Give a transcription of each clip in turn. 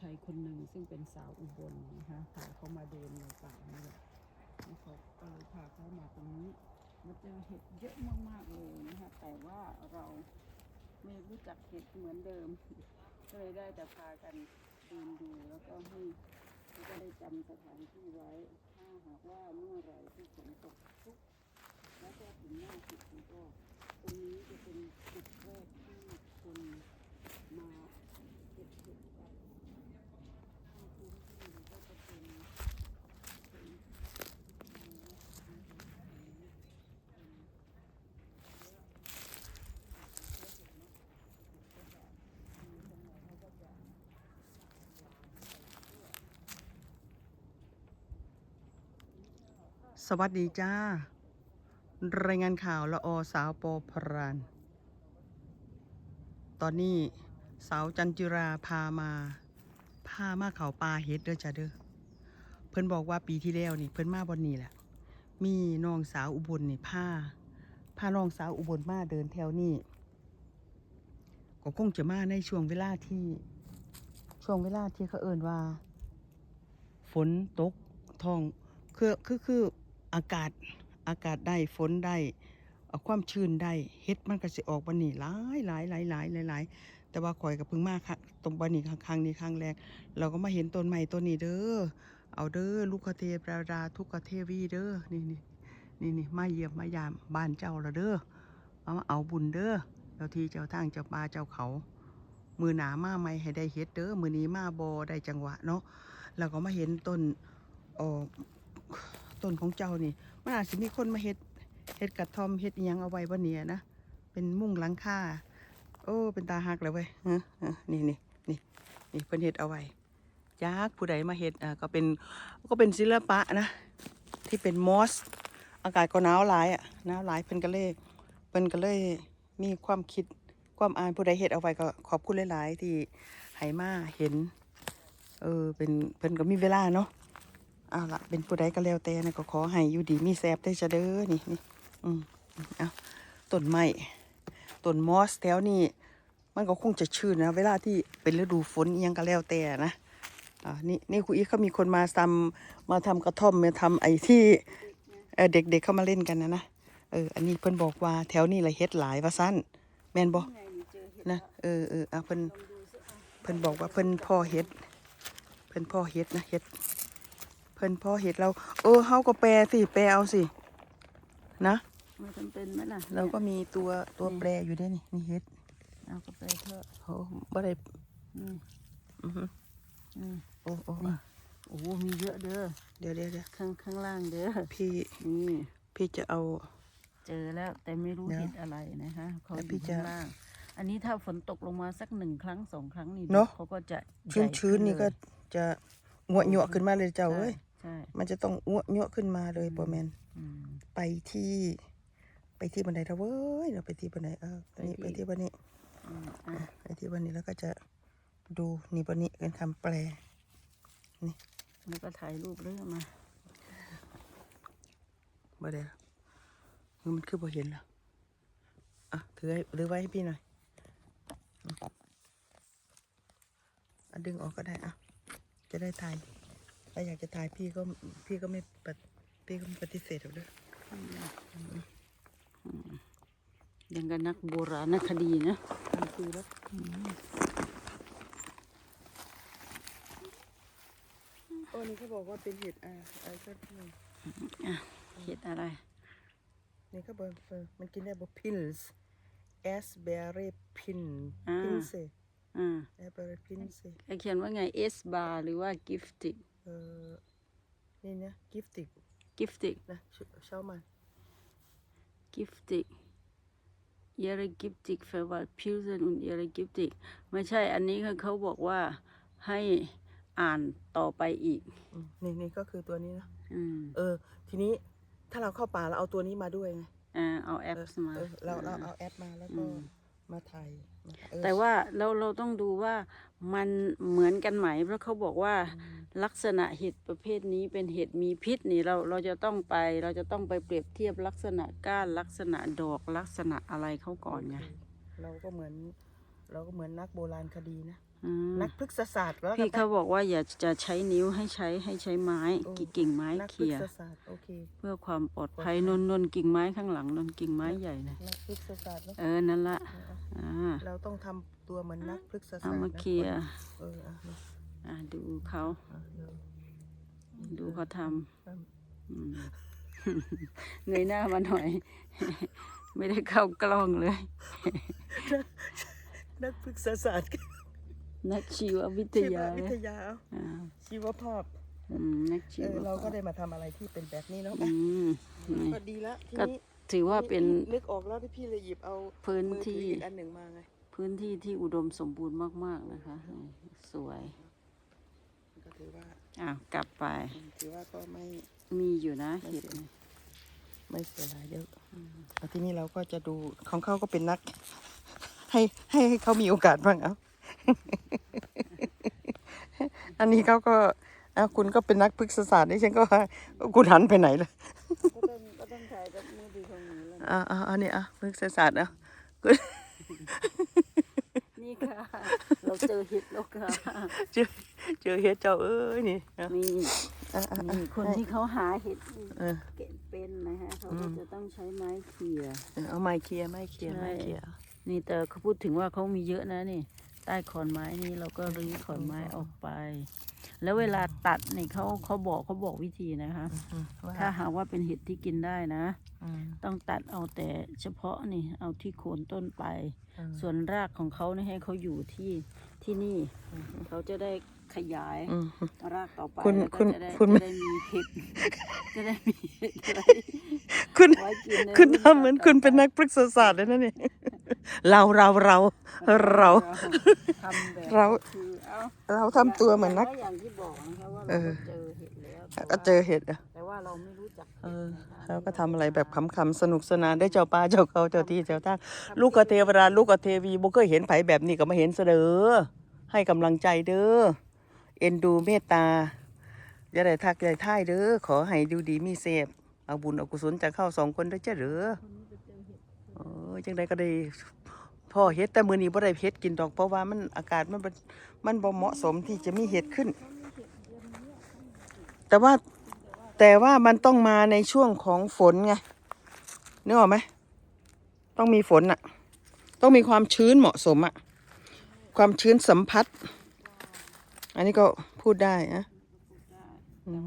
ไทยคนหนึ่งซึ่งเป็นสาวอุบลนะคะพาเขามาเดินในป่านี่แหละแล้วเขาก็เลยพาเขามาตรงนี้มาเจอเห็ดเยอะมากๆเลยนะคะแต่ว่าเราไม่รู้จักเห็ดเหมือนเดิม ก็เลยได้แต่พากันเดินดูแล้วก็ให้ก็ได้จำสถานที่ไว้ ถ้าหากว่าเมื่อไรที่ฝนตกชุกแล้วก็ถึงหน้าจุดนี้ก็ตรงนี้จะเป็นจุดแรกที่คนมาเก็บเห็ดกันถ้าพื้นที่มันก็จะเป็นเป็น สวัสดีจ้า รายงานข่าวละอสาวโปพราน ตอนนี้สาวจันจิราพามา พามาเขาปลาเฮ็ดเด้อจ้าเด้อ เพิ่นบอกว่าปีที่แล้วนี่ เพิ่นมาบอนนี้แหละ มีน้องสาวอุบลนี่พาพาน้องสาวอุบลมาเดินแถวนี้ ก็คงจะมาในช่วงเวลาที่ ช่วงเวลาที่เขาเอิ่นว่า ฝนตกท้องคือคือคือ อากาศอากาศได้ฝนได้เอาความชื้นได้เฮ็ดมันก็สิออกบันนี้หลายหลายหลายหลายหลายหลายแต่ว่าข่อยก็เพิ่งมาค่ะตรงบันนี้ครั้งนี้ครั้งแรก เราก็มาเห็นต้นใหม่ต้นนี้เด้อเอาเด้อลูกคเทพราดาทุกเทวีเด้อนี่นี่นี่นี่มาเยี่ยมมายามบ้านเจ้าละเด้อเอามาเอาบุญเด้อเจ้าที่เจ้าทางเจ้าป่าเจ้าเขา มือหนามาไม่ให้ได้เฮ็ดเด้อมือนี้มาบอได้จังหวะเนาะแล้วก็มาเห็นต้นเออ ต้นของเจ้านี่ มันอาจจะมีคนมาเฮ็ดเฮ็ดกระท่อมเฮ็ดอิหยังเอาไว้บ่เนี่ยนะ เป็นมุ้งหลังคาโอ้ เป็นตาหักเลยเว้ยนี่นี่นี่นี่เพิ่นเฮ็ดเอาไว้จากผู้ใดมาเฮ็ดอ่าก็เป็นก็เป็นศิลปะนะ ที่เป็นมอส อากาศก็หนาวหลายอะหนาวหลายเพิ่นก็เลยเพิ่นก็เลยมีความคิดความอ่านผู้ใดเฮ็ดเอาไว้ก็ขอบคุณหลาย ๆ ที่ให้มาเห็น เออเป็นเพิ่นก็มีเวลาเนาะ เอาละเป็นผู้ใดก็แล้วแต่นะก็ขอให้อยู่ดีมีแซบได้จะเด้อนี่นี่อืมเอาต้นไม้ต้นมอสแถวนี้มันก็คงจะชื้นนะ เวลาที่เป็นฤดูฝนอิหยังก็แล้วแต่นะอ่านี่นี่ครูอีกเขามีคนมาทำมาทำกระท่อมมาทำไอ้ที่เออเด็กๆเข้ามาเล่นกันนะนะเอออันนี้เพิ่นบอกว่าแถวนี้ละเฮ็ดหลายว่าสั้นแม่นบ่นะเออเอออะเพิ่นเพิ่นบอกว่าเพิ่นพ่อเฮ็ดเพิ่นพ่อเฮ็ดนะเฮ็ดเพิ่นพ่อเห็ดเรา เออเฮาก็แปลสิแปลเอาสิ นะมันจำเป็นไหมล่ะเราก็มีตัวตัวแปรอยู่ด้วยนี่นี่เฮ็ดเอาก็ไปเถอะโอ้บ่ได้อืมอือฮึอืมโอ้โอ้โอ้มีเยอะเด้อเดี๋ยวเดี๋ยวเดี๋ยวข้างข้างล่างเด้อพี่นี่พี่จะเอา เจอแล้วแต่ไม่รู้เดี๋ยวเห็ดอะไรนะคะเขาอแล้วพี่ยู่จะข้างล่าง อันนี้ถ้าฝนตกลงมาสักหนึ่งครั้งสองครั้งนี่เนอะ เขาก็จะชื้นใหญ่ชื้นขึ้นี่ก็เลย จะงวดหยวขึ้นมาเลยเจ้าใช่เอ้ย ใช่ มันจะต้องอ้วหยวขึ้นมาเลยบ่แม่นอืมไปที่ ไปที่บันไดเถอะเว้ยเราไปที่บันไดเอออันนี้ไปไปที่ที่บันนี้อืมอะไปที่บันนี้แล้วก็จะดูนี่บันนี้เป็นคำแปลแล้วก็ถ่ายรูปเรื่องมาบ่ได้แล้วคือมันคือบ่เห็นแล้วอะถือให้ถือไว้ให้พี่หน่อยอืมอะดึงออกก็ได้อะ จะได้ถ่าย ถ้าอยากจะถ่ายพี่ก็พี่ก็ไม่ปฏิพี่ก็ไม่ปฏิเสธหรอกเด้อยังกับนักโบราณคดีนะทำคือแล้วโอ้นี่เขาบอกว่าเป็นเห็ดอ่าอะไรก็นี่อะเห็ดอะไร นี่เขาบอกเออมันกินได้บอกพินส์แอสเบอร์รี่พินอ่าพินเซอ่าแอสเบอร์รี่พินเซเขียนว่าไง S bar หรือว่า gifted เออนี่นะกิฟติก gifted นะเช้ามา giftig ihre giftig verwalt Pilsen und ihre giftig ไม่ใช่อันนี้คือเขาบอกว่าให้อ่านต่อไปอีกอืมนี่นี่ก็คือตัวนี้นะอืมเออ ทีนี้ถ้าเราเข้าป่าเราเอาตัวนี้มาด้วยไงอ่าเอาแอปเออมาเออเราเราอ่าเอาแอปมาแล้วก็อืมมาถ่ายมาถ่ายเออ แต่ว่าเราเราต้องดูว่ามันเหมือนกันไหม เพราะเขาบอกว่าลักษณะเห็ดประเภทนี้เป็นเห็ดมีพิษนี่เราเราจะต้องไปเราจะต้องไปเปรียบเทียบลักษณะก้านลักษณะดอกลักษณะอะไรเขาก่อนไงเราก็เหมือน เราก็เหมือนนักโบราณคดีนะออืม นักพฤกษศาสตร์แล้วพี่กันเขาบอกว่าอย่าจะใช้นิ้วให้ใช้ให้ใช้ไม้โอ้กิ่งกิ่งไม้นักพเขี่ฤยกษศาสตร์โอเคเพื่อความปลอดปลอดภัภัยยนนนนกิ่งไม้ข้างหลังนนกิ่งไม้ใหญ่นะนักพฤกษศาสตร์เนอะเออนั่นละอ่าเราต้องทำตัวเหมือนนักพฤกษศาสตร์เอามานะเคลียร์เอออะนี่อ่าดูเขาอะเดี๋ยวดูเขาทอืมำอืมเงยหน้ามาหน่อย ไม่ได้เข้ากล้องเลย นักพฤกษศาสตร์ นักชีววิทชีวยาวิทยาอ่าชีวภาพอืมนักชีเอวอเราก็ภาพได้มาทำอะไรที่เป็นแบบนี้เนาะอืมนี่ก็ดีแล้วทีก็นี้ถือว่าเป็น นึกออกแล้วที่พี่เลยหยิบเอาพื้นมือถือที่ อีกอันหนึ่งมาไงพื้นที่ที่อุดมสมบูรณ์มาก ๆ นะคะนี่สวยก็ถือว่าอ้าวกลับไปถือว่าก็ไม่ มีอยู่นะเห็ดนี่ไม่เสียหายเดี๋ยวแล้วทีนี้เราก็จะดูของเขาก็เป็นนัก ให้ให้ให้เขามีโอกาสบ้างเอา อันนี้เขาก็เอาคุณก็เป็นนักพฤกษศาสตร์นี่ฉันก็ว่าคุณหันไปไหนเลยก็ต้องก็ต้องถ่ายกับมือถือของหนูแล้วอ่าอ่าอันนี้อะพฤกษศาสตร์เอานี่ค่ะ เราเจอเห็ดแล้วค่ะเจอเจอเฮ็ดเจ้าเอ้ยนี่เอานี่อะอะอะนี่คนที่เขาหาเห็ดเออเก็บเป็นนะคะเขาก็จะต้องใช้ไม้เขี่ยเอาไม้เคลียร์ไม้เคลียร์ใช่ไม้เคลียร์นี่แต่เขาพูดถึงว่าเขามีเยอะนะนี่ ใต้ขอนไม้นี่เราก็รื้อขอนไม้ออกไป แล้วเวลาตัดนี่เขาเขาบอกเขาบอกวิธีนะคะอืมว่าถ้าหากว่าเป็นเห็ดที่กินได้นะอืมต้องตัดเอาแต่เฉพาะนี่เอาที่โคนต้นไปอืมส่วนรากของเขานี่ให้เขาอยู่ที่ที่นี่ เขาจะได้ขยายอืมรากต่อไปคุณแล้วคุก็ณจะได้คุณจะได้มีเห็ดจะได้มีเห็ดอะไรคุณไว้กินในคุณรุ่ทำเหมือนคุณเป็นนักพฤกษศาสตร์เลยนะนี่ เราเราเราเราทำแบบเราคือเอาเราทำตัวเหมือนนักอย่างที่บอกนะคะว่าเอเราอก็เจอเห็ดแล้วแต่ก็ว่าเจอเห็ดอะแต่ว่าเราไม่รู้จักเอเห็ดนะคะอเขาก็ทำอะไรแบบขำๆสนุกสนานได้เจ้าป่าเจ้าเขาเจ้าที่เจ้าทางลูกกับเทวดาลูกกับเทวีบ่เคยเห็นไผแบบนี้ก็มาเห็นเสดอให้กำลังใจเด้อเอ็นดูเมตตาอย่าได้ทักอย่าได้ท่ายเด้อขอให้ดูดีมีเสพเอาบุญเอากุศลจากเข้าสองคนเด้อเจ้าเด้อเอ อจังใดก็ได้พ่อเฮ็ดแต่มื้อนี้บ่ได้เฮ็ดกินดอกเพราะว่ามันอากาศมันบ่มันบ่เหมาะสมที่จะมีเห็ดขึ้น แต่ว่าแต่ว่ามันต้องมาในช่วงของฝนไงนึกออกไหมต้องมีฝนอะต้องมีความชื้นเหมาะสมอะความชื้นสัมผัส อันนี้ก็พูดได้นะอืม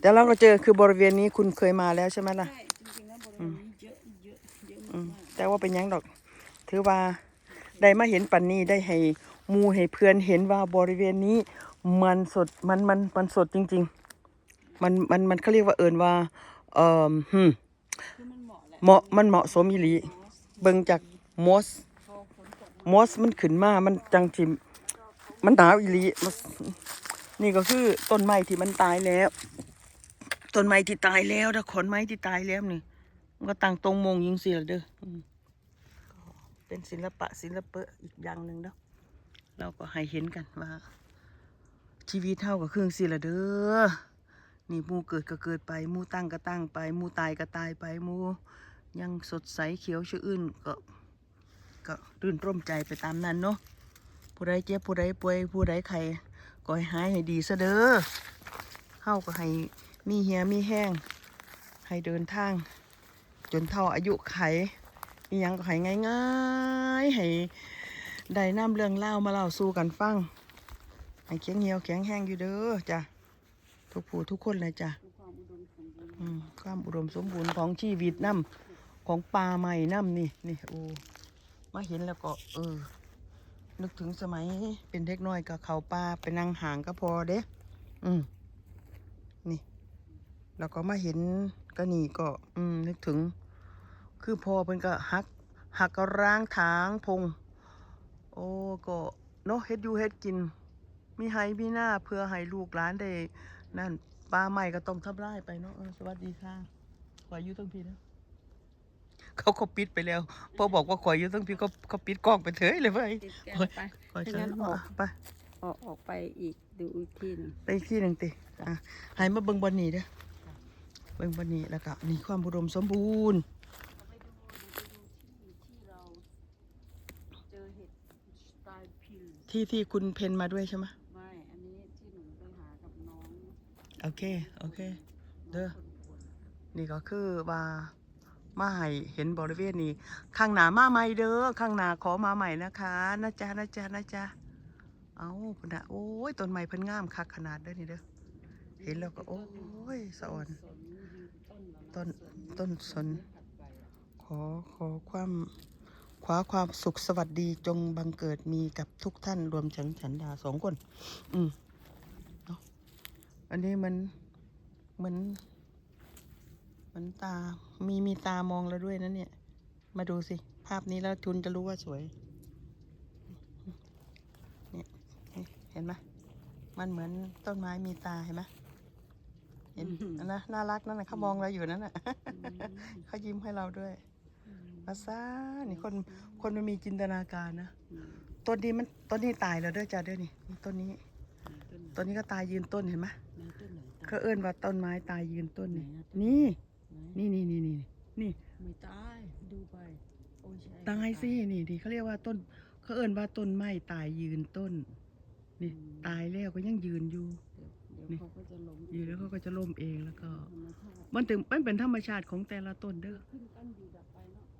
แต่เราก็เจอคือบริเวณนี้คุณเคยมาแล้วใช่ไหมล่ะใช่จริงๆแล้วบริเวณนี้ แต่ว่าเป็นยังดอก ถือว่าได้มาเห็นปันนี้ได้ให้มูให้เพื่อนเห็นว่าบริเวณนี้ มันสดมันมันมันสดจริง ๆ มันมันมันเขาเรียกว่าเอินว่า เอ่อหืมเหมาะเหมาะมันเหมาะสมอีหลีเบิ่งจากมอสมอสมันขึ้นมา มันจังจิมมันหนาวอีหลีนี่ก็คือต้นไม้ที่มันตายแล้ว ต้นไม้ที่ตายแล้วนะขอนไม้ที่ตายแล้วนี่ ก็ตั้งตรงมงยิงเสียเด้อเป็นศิลปะศิลปะอีกอย่างหนึ่งเนาะเราก็ให้เห็นกันว่า ชีวิตเท่ากับเครื่องสิละเด้อนี่มูเกิดก็เกิดไปมูตั้งก็ตั้งไปมูตายก็ตายไปมูยังสดใสเขียวชื่ออื่นก็ก็รื่นร่มใจไปตามนั้นเนาะผู้ใดเจ็บผู้ใดป่วยผู้ใดไข้ก็ให้หายให้ดีซะเด้อเฮาก็ให้มีเหียมีแห้งให้เดินทาง จนเท่าอายุไขมียังก็ให้ง่ายๆให้ได้น้ำเรื่องเล่ามาเล่าสู่กันฟังให้แข็งเหี่ยวแข็งแห้งอยู่เด้อจ้ะทุกผู้ทุกคนเลยจ้ะความอุดมสมบูรณ์อืมความอุดมสมบูรณ์ของชีวิตน้ำของป่าใหม่น้ำนี่นี่โอ้มาเห็นแล้วก็ เออ นึกถึงสมัยเป็นเด็กน้อยกับเขาป่าไปนั่งห่างก็พอเด้อืมนี่ แล้วก็มาเห็นก็นี่ก็ อืม นึกถึง คือพอเพิ่นก็หักหักก็ร้างถางพง โอ้ก็เนาะเฮ็ดอยู่เฮ็ดกิน มีไห้มีหน้าเพื่อให้ลูกหลานได้นั่นปลาใหม่ก็ต้องทำลายไปเนาะเออสวัสดีค่ะขอยอยู่ตั้งพี่นะเขาเขาปิดไปแล้วพอบอกว่าขอยอยู่ตั้งพี่ก็เขาปิดกล้องไปเถอะเลยเว้ยติดแกโอ้ยไปขอยถ้าเชิงั้ญนออกไปออกออกไปอีกดูอีกทีหนึงไปอีกที่หนึ่งติอะให้มาเบิ่งบอนนี้เด้อเบิ่งบอนนี้แล้วก็นี่ความอุดมสมบูรณ์ เราไปดูเราไปดู ที่ที่เราเจอเห็ดสไตล์พิลที่ที่คุณเพนมาด้วยใช่ไหมไม่ อันนี้ที่หนูไปหากับน้องโอเค โอเค เด้น้อองคนป่วยนี่ก็คือว่ามาให้เห็นบริเวณนี้ ข้างหน้ามาใหม่เด้อ ข้างหน้าขอมาใหม่นะคะนะจ๊ะนะจ๊ะนะจ๊ะเอาพุ่นน่ะโอ้ยต้นไม้เพิ่นงามคักขนาดเด้อนี่เด้อ เห็นแล้วก็โอ้ยสะอ่อนสนยืนต้นแล้วนะต้นสต้นสนผัดไปอะขอขอความ ขวาความสุขสวัสดีจงบังเกิดมีกับทุกท่านรวมฉันฉันดาสองคน อืมเนาะอันนี้มันเหมือนเหมือนตา มีมีตามองแล้วด้วยนะเนี่ย มาดูสิ ภาพนี้แล้วทุนจะรู้ว่าสวย เนี่ย เห็นไหมมันเหมือนต้นไม้มีตาเห็นไหมเห็นอันนะน่ารักนั่นนะเขามองเราอยู่นั่นน่ะเขายิ้มให้เราด้วย อืมภาษานี่คนคนมันมีจินตนาการนะอืมต้นนี้มันต้นนี้ตายแล้วเด้อจ้าเด้อนี่นี่ต้นนี้ต้นไหนต้นนี้ก็ตายยืนต้นเห็นไหมไหนต้นไหนตายเขาเอิ้นว่าต้นไม้ตายยืนต้นนี่ไหนอะต้นนี่ไหนนี่นี่นี่นี่นี่ไม่ตายดูไปโอ้ยใช่ตายสินี่ดิเขาเรียกว่าต้นเขาเอิ้นว่าต้นไม้ตายยืนต้นนี่ตายแล้วก็ยังยืนอยู่เดี๋ยวนี่เขาก็จะล้มยืนแล้วเขาก็จะล่มเองแล้วก็ธรรมชาติมันถึงมันเป็นธรรมชาติของแต่ละต้นเด้อ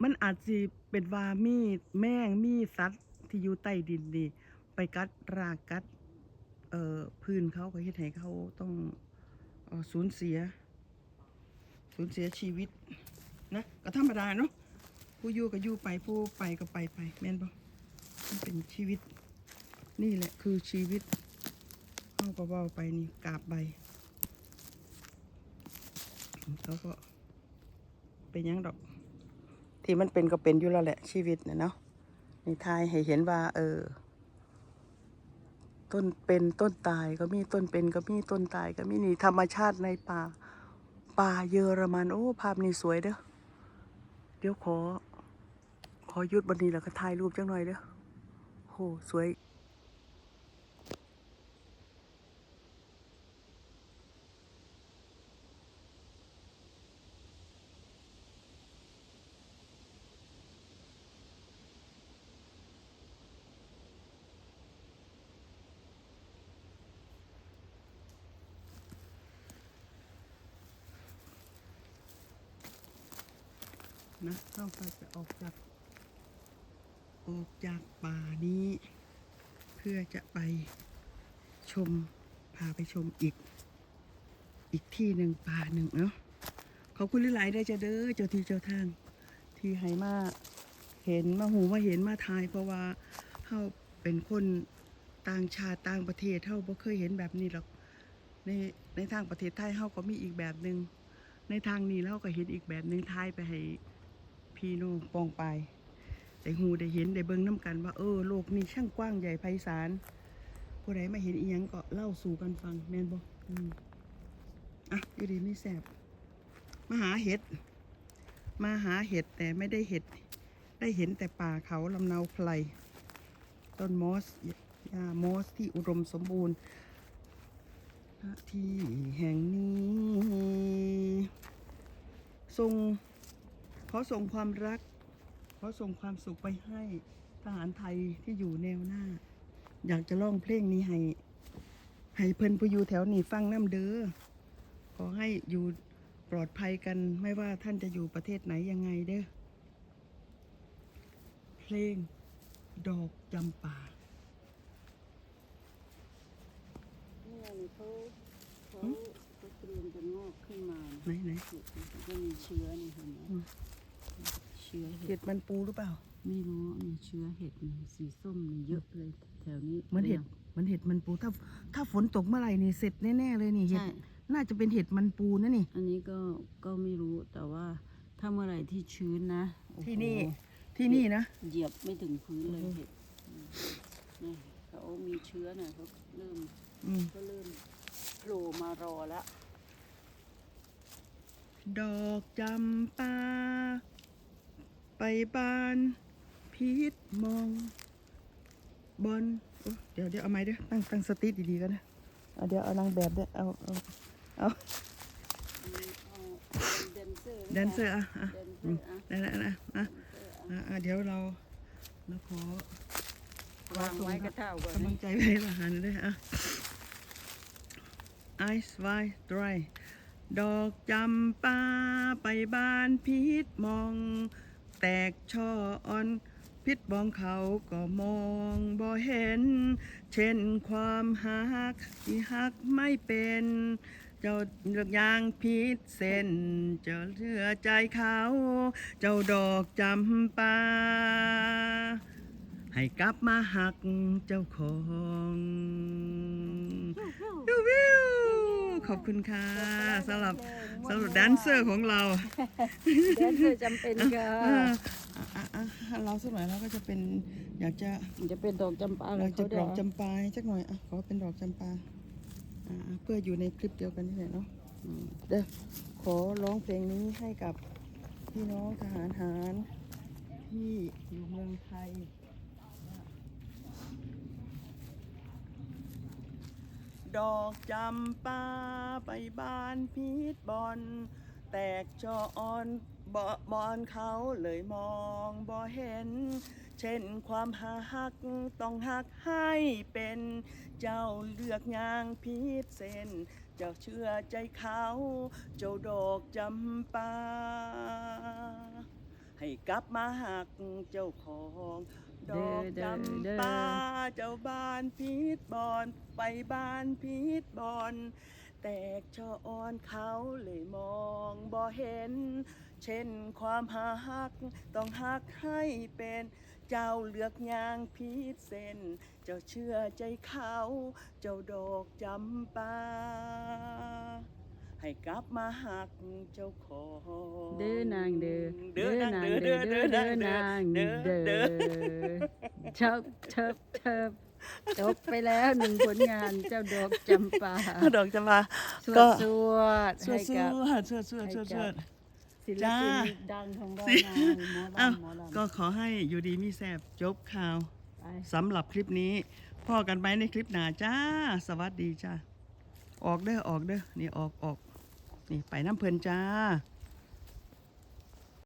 มันอาจสิเป็นว่ามีแมงมีสัตว์ที่อยู่ใต้ดินนี่ไปกัดรากกัด เอ่อพื้นเขาก็เฮ็ดให้เขาต้องออสูญเสีย สูญเสียชีวิต นะก็ธรรมดาเนาะผู้อยู่ก็อยู่ไปผู้ไปก็ไปไปแม่นบ่มันเป็นชีวิต นี่แหละคือชีวิตเขาก็เว่าไปนี่กาบใบเขาก็เป็นยังดอก ที่มันเป็นก็เป็นอยู่แล้วแหละชีวิตนะเนาะนี่ทายให้เห็นว่า เออ ต้นเป็นต้นตายก็มีต้นเป็นก็มีต้นตายก็มีนี่ธรรมชาติในป่าป่าเยอรมันโอ้ภาพนี้สวยเด้อเดี๋ยวขอ ขอหยุดบันนี้แล้วก็ถ่ายรูปจังหน่อยเด้อโหสวย นะเราก็จะออกจากออกจากป่านี้ เพื่อจะไปชมพาไปชมอีก อีกที่หนึ่งป่าหนึ่งเนาะขอบคุณหลายๆได้เจ้าเด้อเจ้าที่เจ้าทางที่ให้มาเห็นมาหูมาเห็นมาทายเพราะว่าเขาเป็นคนต่างชาติต่างประเทศเขาบ่เคยเห็นแบบนี้หรอกในในทางประเทศไทยเขาก็มีอีกแบบหนึ่งในทางนี้เราก็เห็นอีกแบบหนึ่งทายไปให้ พี่น้องปองไปได้หูได้เห็นได้เบิ่งน้ำกันว่าเออโลกนี้ช่างกว้างใหญ่ไพศาลผู้ใดมาเห็นอีหยังก็เล่าสู่กันฟังแม่นบ่อืมอะอยู่ดีไม่แสบมาหาเห็ด มาหาเห็ดแต่ไม่ได้เห็ด ได้เห็นแต่ป่าเขาลำเนาไพลต้นมอสหญ้ามอสที่อุดมสมบูรณ์ที่แห่งนี้ ทรง ขอส่งความรัก ขอส่งความสุขไปให้ทหารไทยที่อยู่แนวหน้า อยากจะร้องเพลงนี้ให้ ให้เพิ่นผู้อยู่แถวนี้ฟังน้ำเด้อ ขอให้อยู่ปลอดภัยกันไม่ว่าท่านจะอยู่ประเทศไหนยังไงเด้อ เพลงดอกจำป่าเนี่ยนี่เขาเขาหืมเขาเตรียมจะงอกขึ้นมาไหนไหนก็มีเชื้อนี่เห็นไหมอืมเชื้อเห็เห็ดดมันปูหรือเปล่า ไม่รู้มีเชื้อเห็ดนี่สีส้มนี่เยอะเลย แถวนี้มันเห็ด มันเห็ดมันปู ถ้า ถ้าฝนตกเมื่อไหร่นี่เสร็จแน่ๆเลยนี่เห็ด ใช่ น่าจะเป็นเห็ดมันปูนะนี่ อันนี้ก็ก็ไม่รู้แต่ว่าถ้าเมื่อไหร่ที่ชื้นนะโอ้โหที่นี่ ที่นี่นะ เหยียบไม่ถึงพื้นเลยอือฮึเห็ดอืมนี่เขามีเชื้อน่ะเขาเริ่มอืม ก็เริ่มโผล่มารอแล้วดอกจำปา ไปบานพีชมอง บอลโอ้เดี๋ยวเดี๋ยวเอาไม้ด้วยตั้งตั้งสติดีๆกันนะเอาเดี๋ยวเอานางแบบด้วยเอาเอาเอาแดนเซอร์แดนเซอร์อะอะแดนเซอือมร์อะได้แล้วนะอะแดนเซอร์อะอะอะเดี๋ยวเราเราขอขวางไว้กระเท่าก่อนกำลังใจไปละหันด้วยอะ Ice White Dry ดอกจำปาไปบ้านพิษมอง แตกช่ออ่อนพิษบองเขาก็มองบ่เห็น เช่นความหักที่หักไม่เป็น เจ้าเลือกยางพิษเส้น เจ้าเชื่อใจเขา เจ้าดอกจำปา ให้กลับมาหักเจ้าของวิววิวข อบคุณค่ะสำหรับสำหรับแดนเซอร์ของเราแดนเซอร์จำเป็นค่ะเอออะอะอะเราสักหน่อยเราก็จะเป็นอยากจะจะเป็นดอกจำปาเราเขาจะเดี๋ดยอวกจำปาให้สักหน่อยอะขอเป็นดอกจำปาอ่าเพื่ออยู่ในคลิปเดียวกันนี่แหละเนาะอืมเด้อขอร้องเพลงนี้ให้กับพี่น้องทหารหารที่อยู่เมืองไทย ดอกจำปาไปบ้านพีทบอลแตกจอออนบอบอนเขาเลยมองบ่เห็น เช่นความหักต้องหักให้เป็น เจ้าเลือกยางพีทเส้น เจ้าเชื่อใจเขา เจ้าดอกจำปาให้กลับมาหักเจ้าของ ดอกจำปาเจ้าบ้านพีทบอลไปบ้านพีทบอลแตกชออ่อนเขาเลยมองบ่เห็น เช่นความหักต้องหักให้เป็น เจ้าเลือกยางพีดเส้น เจ้าเชื่อใจเขา เจ้าดอกจำปา ให้กลับมาหักเจ้าของเด้อนางเด้อเด้อนางเด้อเด้อเด้อนางเด้อนางเด้อเด้เด้ออเชิบเชิบเชิบจบไปแล้วหนึ่งผลงานเจ้าดอกจำปาดอกจำปาสวก็ดสวดสวให้ดสกับวดสวดสวดสวดสวดศิลจ้าปินดังของบ้านสินาหมออ้าวลำหมอลำก็ขอให้อยู่ดีมีแสบจบข่าวไปสำหรับคลิปนี้พ่อกันไปในคลิปหน้าจ้า สวัสดีจ้าออกเด้อออกเด้อนี่ออกออก นี่ไปน้ำเพลินจ้า